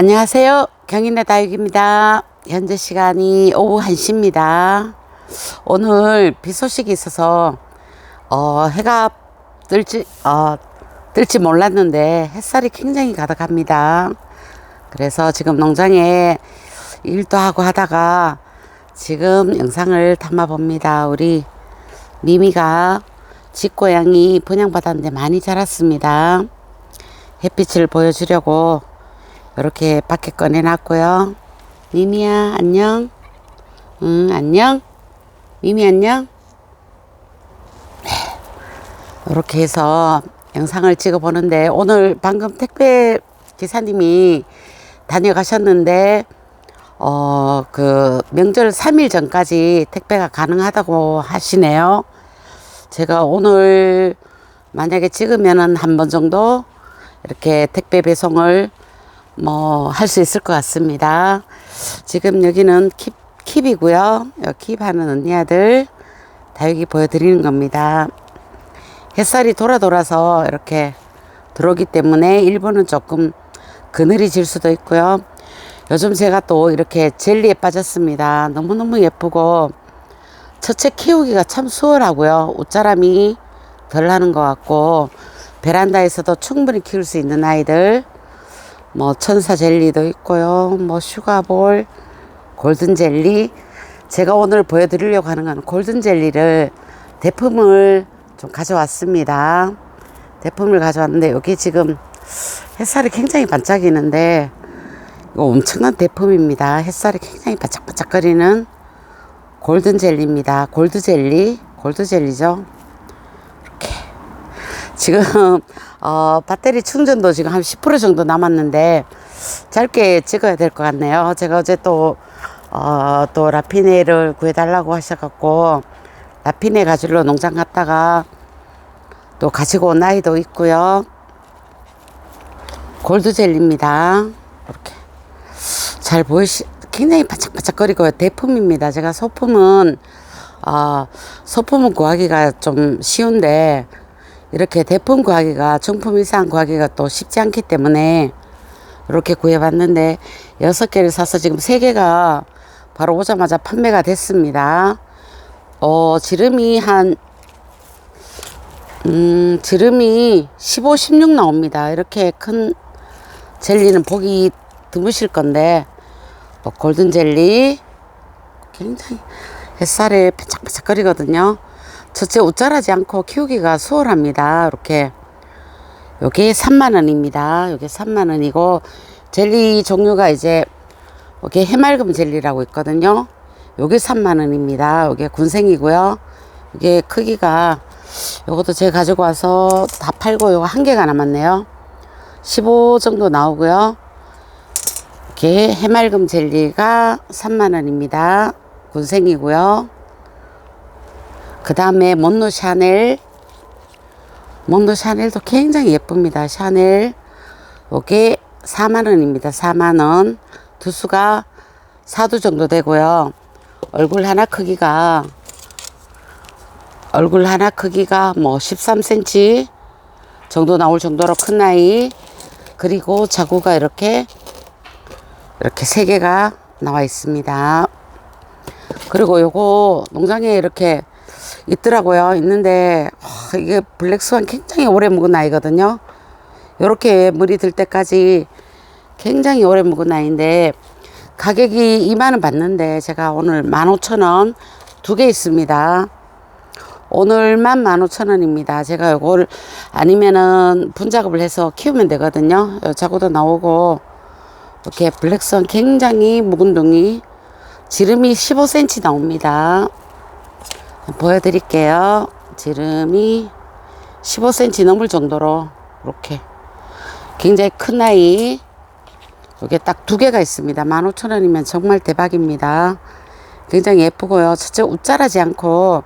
안녕하세요. 경인의 다육입니다. 현재 시간이 오후 1시입니다. 오늘 비 소식이 있어서, 어, 해가 뜰지, 어, 뜰지 몰랐는데 햇살이 굉장히 가득합니다. 그래서 지금 농장에 일도 하고 하다가 지금 영상을 담아 봅니다. 우리 미미가 집고양이 분양받았는데 많이 자랐습니다. 햇빛을 보여주려고 이렇게 밖에 꺼내놨고요. 미미야 안녕. 응 안녕. 미미 안녕. 이렇게 해서 영상을 찍어 보는데 오늘 방금 택배 기사님이 다녀가셨는데 어 그 명절 3일 전까지 택배가 가능하다고 하시네요. 제가 오늘 만약에 찍으면은 한 번 정도 이렇게 택배 배송을 뭐 할 수 있을 것 같습니다. 지금 여기는 킵, 킵이고요. 여기 킵하는 언니 아들 다육이 보여드리는 겁니다. 햇살이 돌아 돌아서 이렇게 들어오기 때문에 일본은 조금 그늘이 질 수도 있고요. 요즘 제가 또 이렇게 젤리에 빠졌습니다. 너무너무 예쁘고 첫째 키우기가 참 수월하고요. 옷자람이 덜 나는 것 같고 베란다에서도 충분히 키울 수 있는 아이들 뭐 천사 젤리도 있고요. 뭐 슈가볼, 골든 젤리. 제가 오늘 보여드리려고 하는 건 골든 젤리를 대품을 좀 가져왔습니다. 대품을 가져왔는데 여기 지금 햇살이 굉장히 반짝이는데 이거 엄청난 대품입니다. 햇살이 굉장히 바짝바짝거리는 골든 젤리입니다. 골드 젤리, 골드 젤리죠. 지금 어, 배터리 충전도 지금 한 10% 정도 남았는데 짧게 찍어야 될 것 같네요. 제가 어제 또, 어, 또 라피네를 구해달라고 하셔갖고 라피네 가지러 농장 갔다가 또 가지고 온 아이도 있고요. 골드 젤리입니다. 이렇게 잘 보이시, 굉장히 바짝바짝거리고 대품입니다. 제가 소품은, 어, 소품은 구하기가 좀 쉬운데, 이렇게 대품 구하기가, 정품 이상 구하기가 또 쉽지 않기 때문에, 이렇게 구해봤는데, 여섯 개를 사서 지금 세 개가 바로 오자마자 판매가 됐습니다. 어, 지름이 한, 음, 지름이 15, 16 나옵니다. 이렇게 큰 젤리는 보기 드무실 건데, 뭐 골든 젤리 굉장히 햇살에 바짝바짝거리거든요. 첫째 옷자라지 않고 키우기가 수월합니다. 이렇게 요게 3만 원입니다. 요게 3만 원이고 젤리 종류가 이제 요게 해맑음 젤리라고 있거든요. 요게 3만 원입니다. 요게 군생이고요. 이게 크기가 요것도 제가 가지고 와서 다 팔고 요거 한 개가 남았네요. 15 정도 나오고요. 이렇게 해맑음 젤리가 3만원입니다. 군생이고요. 그 다음에 몬노 샤넬. 몬노 샤넬도 굉장히 예쁩니다. 샤넬. 요게 4만원입니다. 4만원. 두수가 4두 정도 되고요. 얼굴 하나 크기가, 얼굴 하나 크기가 뭐 13cm 정도 나올 정도로 큰 나이. 그리고 자구가 이렇게 이렇게 세 개가 나와 있습니다. 그리고 요거 농장에 이렇게 있더라고요. 있는데 어, 이게 블랙스완 굉장히 오래 묵은 아이거든요. 요렇게 물이 들 때까지 굉장히 오래 묵은 아이인데 가격이 2만원 받는데 제가 오늘 15,000원 두 개 있습니다. 오늘만 15,000원입니다. 제가 요걸 아니면은 분작업을 해서 키우면 되거든요. 자고도 나오고 이렇게 블랙선 굉장히 묵은 동이 지름이 15cm 나옵니다. 보여드릴게요. 지름이 15cm 넘을 정도로 이렇게 굉장히 큰 아이 이게 딱 두 개가 있습니다. 15,000원이면 정말 대박입니다. 굉장히 예쁘고요. 첫째 웃자라지 않고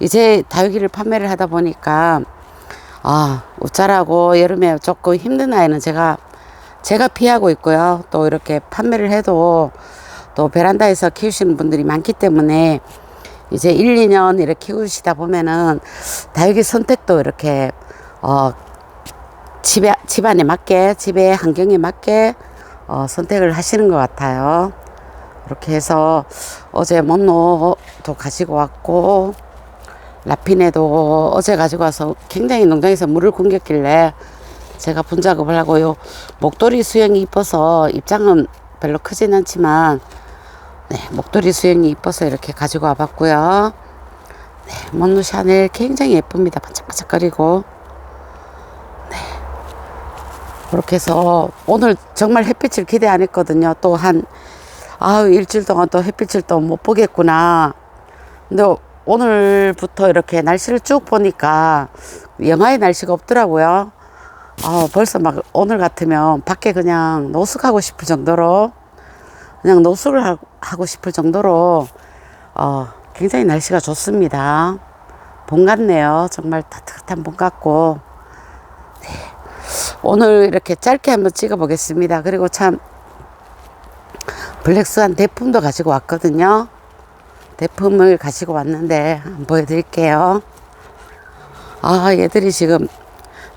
이제 다육이를 판매를 하다 보니까 아 웃자라고 여름에 조금 힘든 아이는 제가 제가 피하고 있고요. 또 이렇게 판매를 해도 또 베란다에서 키우시는 분들이 많기 때문에 이제 1, 2년 이렇게 키우시다 보면은 다육이 선택도 이렇게 어 집에 집안에 맞게 집의 환경에 맞게 어, 선택을 하시는 것 같아요. 이렇게 해서 어제 mon노도 가지고 왔고 라피네도 어제 가지고 와서 굉장히 농장에서 물을 굶겼길래 제가 분작업을 하고요. 목도리 수영이 이뻐서 입장은 별로 크진 않지만 네, 목도리 수영이 이뻐서 이렇게 가지고 와봤고요. 네, mon노 샤넬 굉장히 예쁩니다. 반짝반짝거리고 그렇게 해서 오늘 정말 햇빛을 기대 안 했거든요. 또 한, 아유, 일주일 동안 또 햇빛을 또 못 보겠구나. 근데 오늘부터 이렇게 날씨를 쭉 보니까 영하의 날씨가 없더라고요. 아, 벌써 막 오늘 같으면 밖에 그냥 노숙하고 싶을 정도로 그냥 노숙을 하- 하고 싶을 정도로 어, 굉장히 날씨가 좋습니다. 봄 같네요. 정말 따뜻한 봄 같고. 오늘 이렇게 짧게 한번 찍어 보겠습니다. 그리고 참 블랙스완 대품도 가지고 왔거든요. 대품을 가지고 왔는데 한번 보여드릴게요. 아 얘들이 지금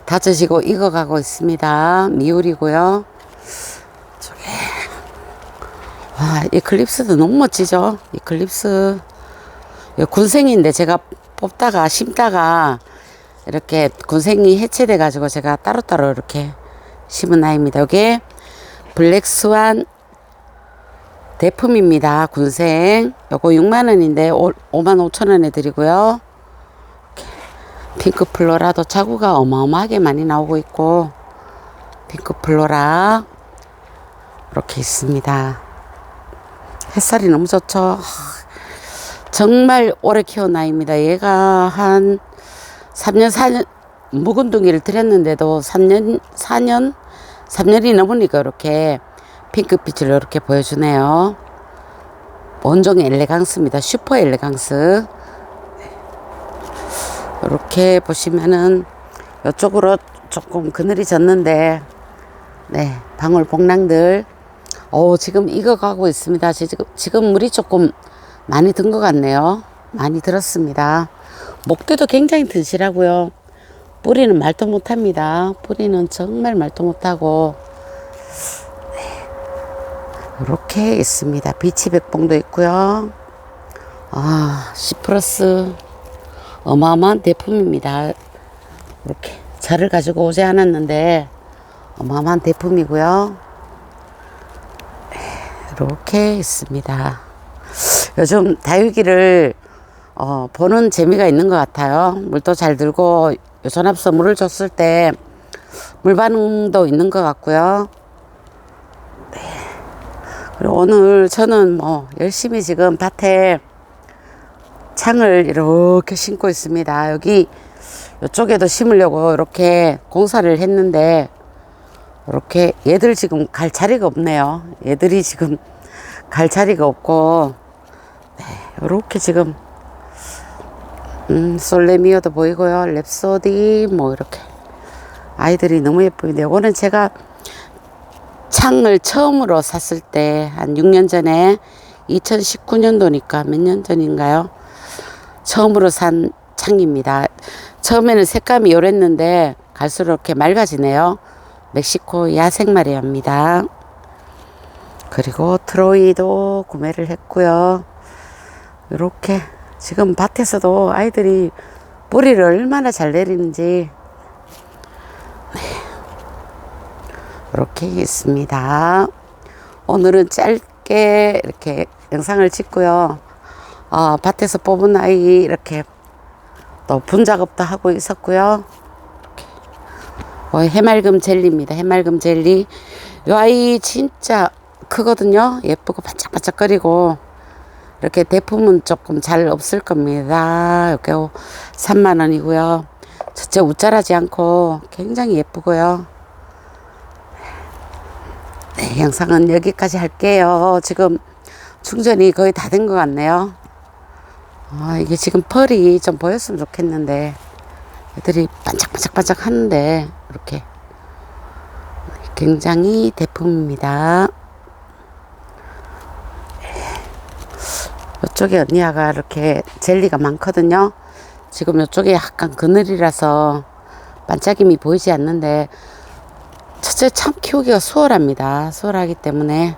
다져지고 익어가고 있습니다. 미울이고요. 와 이클립스도 너무 멋지죠. 이클립스 군생인데 제가 뽑다가 심다가 이렇게 군생이 해체돼 가지고 제가 따로따로 이렇게 심은 아이입니다. 이게 블랙스완 대품입니다. 군생. 요거 6만 원인데 5만 5천 원에 드리고요. 핑크 플로라도 자구가 어마어마하게 많이 나오고 있고 핑크 플로라 이렇게 있습니다. 햇살이 너무 좋죠. 정말 오래 키운 아이입니다. 얘가 한 3년, 4년, 묵은 둥이를 들였는데도 3년, 4년, 3년이 넘으니까 이렇게 핑크빛을 이렇게 보여주네요. 원종의 엘레강스입니다. 슈퍼 엘레강스. 이렇게 보시면은 이쪽으로 조금 그늘이 졌는데, 네, 방울 복랑들. 어 지금 익어가고 있습니다. 지금, 지금 물이 조금 많이 든 것 같네요. 많이 들었습니다. 목대도 굉장히 튼실하고요. 뿌리는 말도 못합니다. 뿌리는 정말 말도 못하고 이렇게 있습니다. 비치 백봉도 있고요. 아, C 플러스 어마어마한 대품입니다. 이렇게 자를 가지고 오지 않았는데 어마어마한 대품이고요. 이렇게 있습니다. 요즘 다육이를 어, 보는 재미가 있는 것 같아요. 물도 잘 들고 요선합서 물을 줬을 때 물 반응도 있는 것 같고요. 네. 그리고 오늘 저는 뭐 열심히 지금 밭에 창을 이렇게 심고 있습니다. 여기 이쪽에도 심으려고 이렇게 공사를 했는데 이렇게 얘들 지금 갈 자리가 없네요. 얘들이 지금 갈 자리가 없고 네, 이렇게 지금 음, 솔레미오도 보이고요. 랩소디 뭐 이렇게 아이들이 너무 예쁘는데 이거는 제가 창을 처음으로 샀을 때 한 6년 전에 2019년도니까 몇 년 전인가요? 처음으로 산 창입니다. 처음에는 색감이 요랬는데 갈수록 이렇게 맑아지네요. 멕시코 야생 마리아입니다. 그리고 트로이도 구매를 했고요. 이렇게 지금 밭에서도 아이들이 뿌리를 얼마나 잘 내리는지 이렇게 있습니다. 오늘은 짧게 이렇게 영상을 찍고요. 어, 밭에서 뽑은 아이 이렇게 또 분작업도 하고 있었고요. 어, 해맑음 젤리입니다. 해맑음 젤리. 이 아이 진짜 크거든요. 예쁘고 반짝반짝거리고 이렇게 대품은 조금 잘 없을 겁니다. 이렇게 3만 원이고요. 첫째 우짜라지 않고 굉장히 예쁘고요. 네, 영상은 여기까지 할게요. 지금 충전이 거의 다 된 것 같네요. 아, 이게 지금 펄이 좀 보였으면 좋겠는데 애들이 반짝반짝 반짝 하는데 이렇게 굉장히 대품입니다. 이쪽에 언니야가 이렇게 젤리가 많거든요. 지금 이쪽에 약간 그늘이라서 반짝임이 보이지 않는데 첫째 참 키우기가 수월합니다. 수월하기 때문에